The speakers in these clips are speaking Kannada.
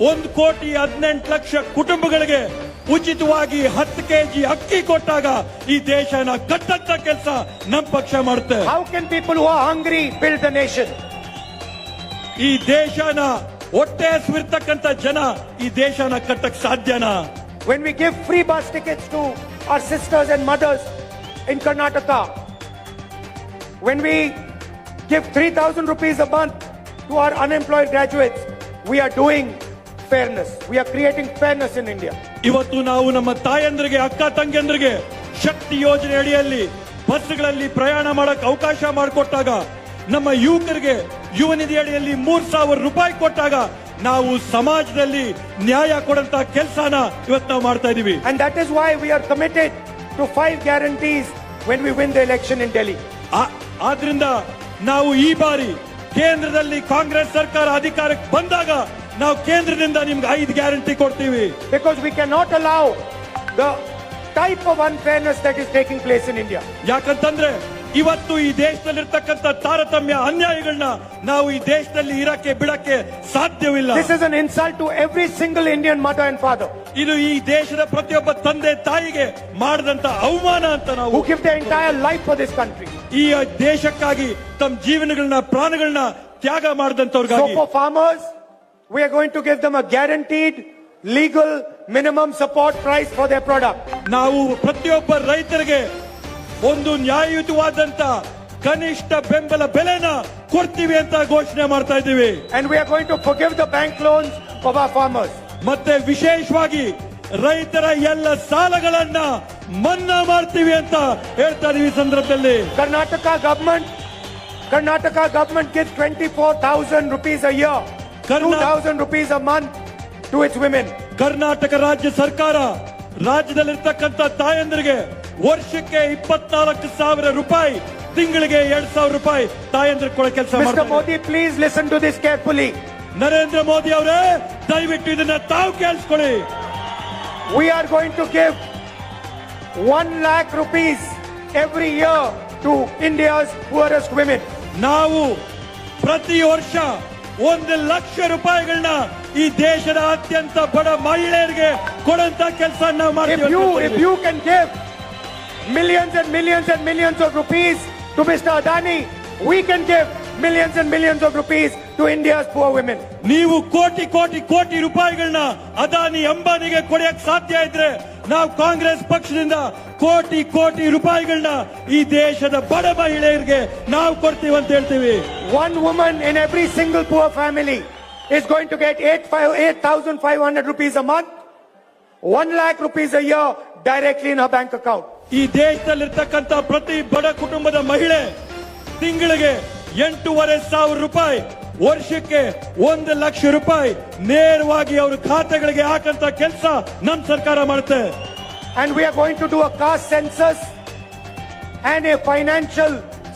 ಒಂದು ಕೋಟಿ ಹದಿನೆಂಟು ಲಕ್ಷ ಕುಟುಂಬಗಳಿಗೆ ಉಚಿತವಾಗಿ ಹತ್ತು ಕೆಜಿ ಅಕ್ಕಿ ಕೊಟ್ಟಾಗ ಈ ದೇಶನ ಕಟ್ಟಂತ ಕೆಲಸ ನಮ್ಮ ಪಕ್ಷ ಮಾಡುತ್ತೆ How can people who are hungry build the nation? ಈ ದೇಶನ ಹೊಟ್ಟೆ ಹಸಿವಿರ್ತಕ್ಕಂಥ ಜನ ಈ ದೇಶನ ಕಟ್ಟಕ್ ಸಾಧ್ಯನಾ When we give free bus tickets to our sisters and mothers in Karnataka, when we give 3,000 rupees a month to our unemployed graduates, we are doing fairness. We are creating fairness in India. ಇವತ್ತು ನಾವು ನಮ್ಮ ತಾಯಂದ್ರಿಗೆ ಅಕ್ಕ ತಂಗಿಯಂದ್ರಿಗೆ ಶಕ್ತಿ ಯೋಜನೆ ಅಡಿಯಲ್ಲಿ ಬಸ್ಗಳಲ್ಲಿ ಪ್ರಯಾಣ ಮಾಡಕ್ ಅವಕಾಶ ಮಾಡಿಕೊಟ್ಟಾಗ ನಮ್ಮ ಯುವಕರಿಗೆ ಯುವ ನಿಧಿ ಅಡಿಯಲ್ಲಿ ಮೂರ್ ಸಾವಿರ ರೂಪಾಯಿ ಕೊಟ್ಟಾಗ ನಾವು ಸಮಾಜದಲ್ಲಿ ನ್ಯಾಯ ಕೊಡಂತ ಕೆಲಸನ ಇವತ್ತು ನಾವು ಮಾಡ್ತಾ ಇದೀವಿ And that is why we are committed to five guarantees when we win the election in Delhi. ಆ- ಆದ್ರಿಂದ ನಾವು ಈ ಬಾರಿ ಕೇಂದ್ರದಲ್ಲಿ ಕಾಂಗ್ರೆಸ್ ಸರ್ಕಾರ ಅಧಿಕಾರಕ್ಕೆ ಬಂದಾಗ ನಾವು ಕೇಂದ್ರದಿಂದ ನಿಮ್ಗೆ ಐದು ಗ್ಯಾರಂಟಿ ಕೊಡ್ತೀವಿ. Because we can not allow the type of unfairness that is taking place in India ಯಾಕಂತಂದ್ರೆ ಇವತ್ತು ಈ ದೇಶದಲ್ಲಿ ಇರತಕ್ಕಂತ ತಾರತಮ್ಯ ಅನ್ಯಾಯಗಳನ್ನ ನಾವು ಈ ದೇಶದಲ್ಲಿ ಇರಕ್ಕೆ ಬಿಡಕ್ಕೆ ಸಾಧ್ಯವಿಲ್ಲ. This is an insult to every single Indian mother and father ಇದು ಈ ದೇಶದ ಪ್ರತಿಯೊಬ್ಬ ತಂದೆ ತಾಯಿಗೆ ಮಾಡಿದಂತ ಅವಮಾನ ಅಂತ ನಾವು give entire life for this country ಈ ದೇಶಕ್ಕಾಗಿ ತಮ್ಮ ಜೀವನಗಳನ್ನ ಪ್ರಾಣಗಳನ್ನ ತ್ಯಾಗ ಮಾಡಿದಂತವ್ರಿಗಾಗಿ farmers we are going to give them a guaranteed legal minimum support price for their product. ನಾವು ಪ್ರತಿಯೊಬ್ಬ ರೈತರಿಗೆ ಒಂದು ನ್ಯಾಯಯುತವಾದಂತ ಕನಿಷ್ಠ ಬೆಂಬಲ ಬೆಲೆನ ಕೊಡ್ತೀವಿ ಅಂತ ಘೋಷಣೆ ಮಾಡ್ತಾ ಇದ್ದೀವಿ And we are going to forgive the bank loans of our farmers. ಮತ್ತೆ ವಿಶೇಷವಾಗಿ ರೈತರ ಎಲ್ಲ ಸಾಲಗಳನ್ನ ಮನ್ನಾ ಮಾಡ್ತೀವಿ ಅಂತ ಹೇಳ್ತಾ ಇದೀವಿ ಈ ಸಂದರ್ಭದಲ್ಲಿ Karnataka government, Karnataka government gives 24,000 rupees a year, 2,000 rupees a month to its women. Karnataka ರಾಜ್ಯ ಸರ್ಕಾರ ರಾಜ್ಯದಲ್ಲಿರ್ತಕ್ಕಂಥ ತಾಯಂದರಿಗೆ ವರ್ಷಕ್ಕೆ ಇಪ್ಪತ್ನಾಲ್ಕು ಸಾವಿರ ರೂಪಾಯಿ ತಿಂಗಳಿಗೆ ಎರಡ್ ಸಾವಿರ ರೂಪಾಯಿ ತಾಯಂದ್ರಿಗೆ ಕೊಡೋ ಕೆಲಸ Mr. Modi, please listen to this carefully. Narendra Modi ಅವರೇ ದಯವಿಟ್ಟು ಇದನ್ನ ತಾವು ಕೇಳಿಸ್ಕೊಳ್ಳಿ We are going to give 1 lakh rupees every year to India's poorest women. ನಾವು ಪ್ರತಿ ವರ್ಷ ಒಂದು ಲಕ್ಷ ರೂಪಾಯಿಗಳನ್ನ ಈ ದೇಶದ ಅತ್ಯಂತ ಬಡ ಮಹಿಳೆಯರಿಗೆ ಕೊಡುವಂತ ಕೆಲಸ ನಾವು If ಮಾಡ್ತೀವಿ you if you millions and millions and millions of rupees to Mr. Adani, we can give millions and millions of rupees to India's poor women. ನೀವು ಕೋಟಿ ಕೋಟಿ ಕೋಟಿ ರೂಪಾಯಿಗಳನ್ನ ಅದಾನಿ ಅಂಬಾನಿಗೆ ಕೊಡಕ್ ಸಾಧ್ಯ ಇದ್ರೆ ನಾವು ಕಾಂಗ್ರೆಸ್ ಪಕ್ಷದಿಂದ ಕೋಟಿ ಕೋಟಿ ರೂಪಾಯಿಗಳನ್ನ ಈ ದೇಶದ ಬಡ ಮಹಿಳೆಯರಿಗೆ ನಾವು ಕೊಡ್ತೀವಿ ಅಂತ ಹೇಳ್ತೀವಿ. One woman in every single poor family is going to get eight five eight thousand five hundred rupees a month one lakh rupees ಅಯ್ಯ ಡೈರೆಕ್ಟ್ಲಿ ಇನ್ ಬ್ಯಾಂಕ್ ಅಕೌಂಟ್ ಈ ದೇಶದಲ್ಲಿರ್ತಕ್ಕಂತ ಪ್ರತಿ ಬಡ ಕುಟುಂಬದ ಮಹಿಳೆ ತಿಂಗಳಿಗೆ ಎಂಟೂವರೆ ಸಾವಿರ ರೂಪಾಯಿ ವರ್ಷಕ್ಕೆ ಒಂದು ಲಕ್ಷ ರೂಪಾಯಿ ನೇರವಾಗಿ ಅವ್ರ ಖಾತೆಗಳಿಗೆ ಹಾಕಂತ ಕೆಲಸ ನಮ್ಮ ಸರ್ಕಾರ ಮಾಡುತ್ತೆ And we are going to do a caste census and a financial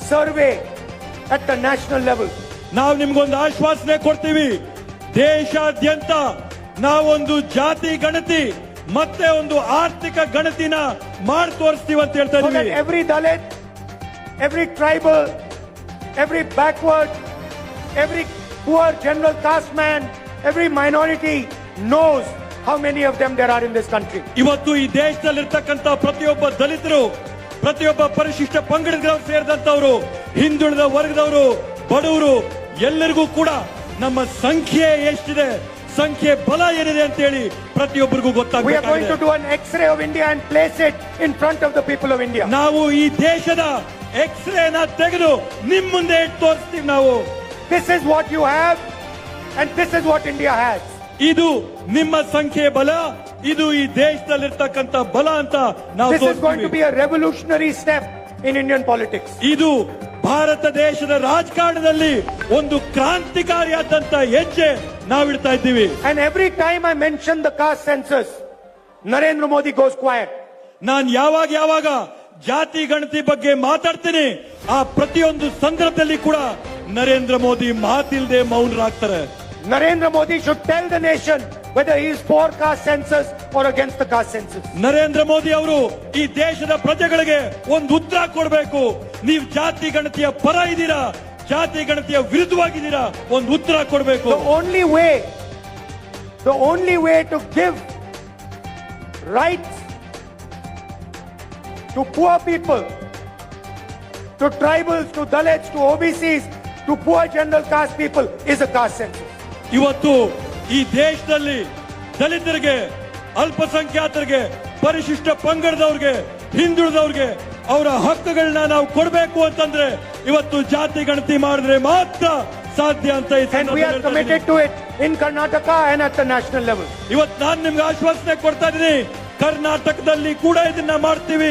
survey at the national level. ನಾವು ನಿಮ್ಗೊಂದು ಆಶ್ವಾಸನೆ ಕೊಡ್ತೀವಿ ದೇಶಾದ್ಯಂತ ನಾವೊಂದು ಜಾತಿ ಗಣತಿ ಮತ್ತೆ ಒಂದು ಆರ್ಥಿಕ ಗಣತಿನ ಮಾಡಿ ತೋರಿಸ್ತೀವಿ ಅಂತ ಹೇಳ್ತಾ So that ಇದೀವಿ every Dalit, every tribal, every backward, every poor general caste man, every minority knows how many of them there are in this country. ಇವತ್ತು ಈ ದೇಶದಲ್ಲಿರ್ತಕ್ಕಂಥ ಪ್ರತಿಯೊಬ್ಬ ದಲಿತರು ಪ್ರತಿಯೊಬ್ಬ ಪರಿಶಿಷ್ಟ ಪಂಗಡದವರು ಸೇರಿದಂತವರು ಹಿಂದುಳಿದ ವರ್ಗದವರು ಬಡವರು ಎಲ್ಲರಿಗೂ ಕೂಡ ನಮ್ಮ ಸಂಖ್ಯೆ ಎಷ್ಟಿದೆ ಸಂಖ್ಯೆ ಬಲ ಏನಿದೆ ಅಂತ ಹೇಳಿ ಪ್ರತಿಯೊಬ್ಬರಿಗೂ ಗೊತ್ತಾಗುತ್ತೆ X-ray of India and place it in front of the people of India. ನಾವು ಈ ದೇಶದ ಎಕ್ಸ್ರೇನ ತೆಗೆದು ನಿಮ್ ಮುಂದೆ ತೋರಿಸ್ತೀವಿ ನಾವು This is what you have, and this is what India has. ಇದು ನಿಮ್ಮ ಸಂಖ್ಯೆ ಬಲ ಇದು ಈ ದೇಶದಲ್ಲಿರ್ತಕ್ಕಂಥ ಬಲ ಅಂತ ನಾವು This is going to ತೋರಿಸ್ತೀವಿ be a revolutionary step in Indian politics. ಇದು ಭಾರತ ದೇಶದ ರಾಜಕಾರಣದಲ್ಲಿ ಒಂದು ಕ್ರಾಂತಿಕಾರಿಯಾದಂತ ಹೆಜ್ಜೆ ನಾವಿಡ್ತಾ ಇದ್ದೀವಿ And every time I mention the caste census, Narendra Modi goes quiet. ನಾನ್ ಯಾವಾಗ ಯಾವಾಗ ಜಾತಿ ಗಣತಿ ಬಗ್ಗೆ ಮಾತಾಡ್ತೀನಿ ಆ ಪ್ರತಿಯೊಂದು ಸಂದರ್ಭದಲ್ಲಿ ಕೂಡ ನರೇಂದ್ರ ಮೋದಿ ಮಾತಿಲ್ದೆ ಮೌನರಾಗ್ತಾರೆ Narendra Modi should tell the nation whether he is for caste census or against the caste census. Narendra Modi ಅವರು ಈ ದೇಶದ ಪ್ರಜೆಗಳಿಗೆ ಒಂದು ಉತ್ತರ ಕೊಡಬೇಕು ನೀವು ಜಾತಿ ಗಣತಿಯ ಪರ ಇದ್ದೀರಾ ಜಾತಿ ಗಣತಿಯ ವಿರುದ್ಧವಾಗಿದ್ದೀರಾ ಒಂದು ಉತ್ತರ ಕೊಡಬೇಕು The only way, the only way to give rights to poor people, to tribals, to Dalits, to OBCs, to poor general caste people is a caste census. ಇವತ್ತು ಈ ದೇಶದಲ್ಲಿ ದಲಿತರಿಗೆ ಅಲ್ಪಸಂಖ್ಯಾತರಿಗೆ ಪರಿಶಿಷ್ಟ ಪಂಗಡದವ್ರಿಗೆ ಹಿಂದುಳಿದವ್ರಿಗೆ ಅವರ ಹಕ್ಕುಗಳನ್ನ ನಾವು ಕೊಡಬೇಕು ಅಂತಂದ್ರೆ ಇವತ್ತು ಜಾತಿ ಗಣತಿ ಮಾಡಿದ್ರೆ ಮಾತ್ರ ಸಾಧ್ಯ ಅಂತ ಈ And we are ಸಂದರ್ಭದಲ್ಲಿ ಹೇಳ್ತಾ committed to it in Karnataka and at the national level. ಇವತ್ತು ನಾನು ನಿಮ್ಗೆ ಆಶ್ವಾಸನೆ ಕೊಡ್ತಾ ಇದ್ದೀನಿ ಕರ್ನಾಟಕದಲ್ಲಿ ಕೂಡ ಇದನ್ನ ಮಾಡ್ತೀವಿ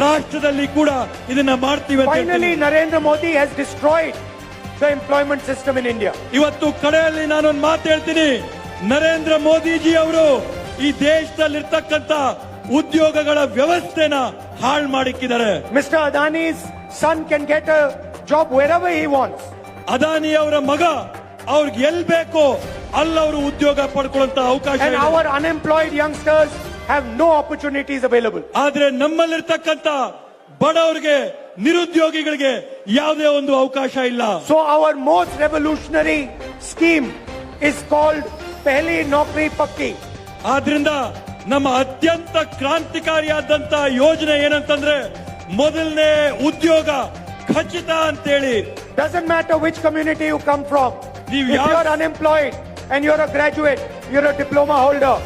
ರಾಷ್ಟ್ರದಲ್ಲಿ ಕೂಡ ಇದನ್ನ ಮಾಡ್ತೀವಿ finally Narendra Modi Narendra Modi employment system in India ಇವತ್ತು ಕಡೆಯಲ್ಲಿ ನಾನೊಂದು ಮಾತೇಳ್ತೀನಿ ನರೇಂದ್ರ ಮೋದಿಜಿ ಅವರು ಈ ದೇಶದಲ್ಲಿರ್ತಕ್ಕಂತ ಉದ್ಯೋಗಗಳ ವ್ಯವಸ್ಥೆನ ಹಾಳ್ ಮಾಡಿಕ್ಕಿದ್ದಾರೆ. Mister Adani son can get job wherever he wants Adani ಅವರ ಮಗ ಅವ್ರಿಗೆ ಎಲ್ಲಿ ಬೇಕೋ ಅಲ್ಲವರು ಉದ್ಯೋಗ ಪಡ್ಕೊಳ್ಳುವಂತ ಅವಕಾಶ our unemployed youngsters have no opportunities available ಆದ್ರೆ ನಮ್ಮಲ್ಲಿರ್ತಕ್ಕಂಥ ಬಡವರಿಗೆ ನಿರುದ್ಯೋಗಿಗಳಿಗೆ ಯಾವುದೇ ಒಂದು ಅವಕಾಶ ಇಲ್ಲ. So our most revolutionary scheme is called Pehli Naukri Pakki ಆದ್ರಿಂದ ನಮ್ಮ ಅತ್ಯಂತ ಕ್ರಾಂತಿಕಾರಿಯಾದಂತಹ ಯೋಜನೆ ಏನಂತಂದ್ರೆ ಮೊದಲನೇ ಉದ್ಯೋಗ ಖಚಿತ ಅಂತ ಹೇಳಿ doesn't matter which community you come from you are unemployed and you are a graduate you are a diploma holder